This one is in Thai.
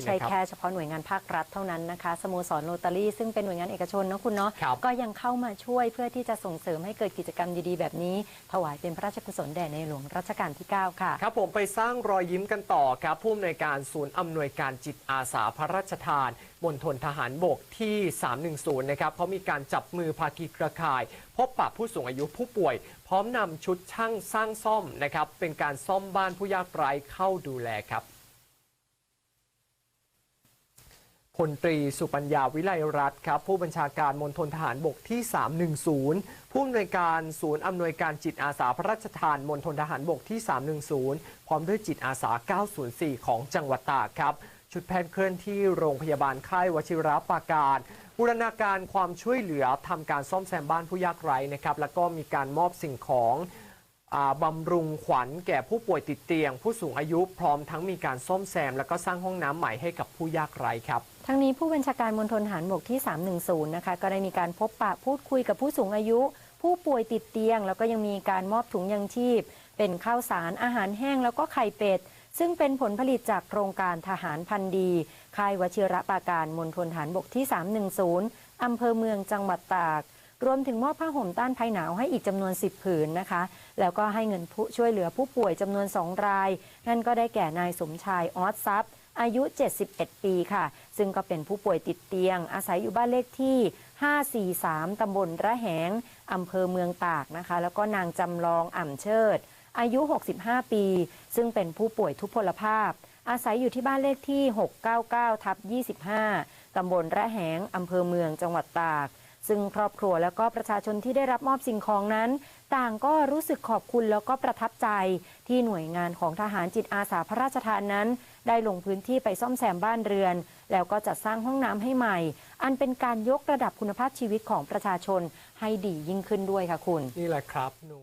ไม่ใช่นะครับแค่เฉพาะหน่วยงานภาครัฐเท่านั้นนะคะสโมสรโรตารี่ซึ่งเป็นหน่วยงานเอกชนเนาะคุณเนาะครับก็ยังเข้ามาช่วยเพื่อที่จะส่งเสริมให้เกิดกิจกรรมดีๆแบบนี้ ถวายเป็นพระราชกุศลแด่ในหลวงรัชกาลที่ 9 ค่ะ ครับผมไปสร้างรอยยิ้มกันต่อครับผู้อำนวยการศูนย์อำนวยการจิตอาสาพระราชทานมณฑลทหารบกที่ 310 นะครับเขามีการจับมือภาคีเครือข่าย พบปะผู้สูงอายุผู้ป่วย พร้อมนำชุดช่างสร้างซ่อมนะครับเป็นการซ่อมบ้านผู้ยากไร้เข้าดูแลครับ พลตรีสุปัญญาวิไลรัตน์ครับผู้บัญชาการมณฑลทหารบกที่ 310 ผู้อำนวยการศูนย์อำนวยการจิตอาสาพระราชทานมณฑลทหารบกที่ 310 พร้อมด้วยจิตอาสา 904 ของจังหวัดตากครับ ชุดแพทย์เคลื่อนที่โรงพยาบาลค่ายวชิระปาการบูรณาการความช่วยเหลือทำการซ่อมแซมบ้านผู้ยากไร้นะครับแล้วก็มีการมอบสิ่งของ บำรุงขวัญแก่ผู้ป่วยติดเตียง ผู้สูงอายุพร้อมทั้งมีการซ่อมแซม แล้วก็สร้างห้องน้ำใหม่ให้กับผู้ยากไร้ครับ ทั้งนี้ผู้บัญชาการมณฑลทหารบกที่ 310 นะคะก็ได้มีการพบปะพูดคุยกับผู้สูงอายุ ผู้ป่วยติดเตียง แล้วก็ยังมีการมอบถุงยังชีพ เป็นข้าวสารอาหารแห้งแล้วก็ไข่เป็ดซึ่งเป็นผลผลิตจากโครงการทหารพันดีค่ายวชิระปาการมณฑลทหารบกที่ 310 อำเภอเมืองจังหวัดตาก รวมถึงมอบผ้าห่มต้านภัยหนาวให้อีกจำนวน 10 ผืนนะคะ แล้วก็ให้เงินผู้ช่วยเหลือผู้ป่วยจำนวน 2 ราย นั่นก็ได้แก่นายสมชายออสซับอายุ 71 ปีค่ะ ซึ่งก็เป็นผู้ป่วยติดเตียง อาศัยอยู่บ้านเลขที่ 543 ตำบลระแหง อำเภอเมืองตากนะคะ แล้วก็นางจำลองอ่ำเชิด อายุ 65 ปี ซึ่งเป็นผู้ป่วยทุพพลภาพ อาศัยอยู่ที่บ้านเลขที่ 699 ทับ 25 ตำบลระแหง อำเภอเมืองจังหวัดตาก ซึ่งครอบครัวและก็ประชาชนที่ได้รับมอบสิ่งของนั้น ต่างก็รู้สึกขอบคุณแล้วก็ประทับใจ ที่หน่วยงานของทหารจิตอาสาพระราชทานนั้น ได้ลงพื้นที่ไปซ่อมแซมบ้านเรือน แล้วก็จัดสร้างห้องน้ำให้ใหม่ อันเป็นการยกระดับคุณภาพชีวิตของประชาชนให้ดียิ่งขึ้นด้วยค่ะคุณ นี่แหละครับหนู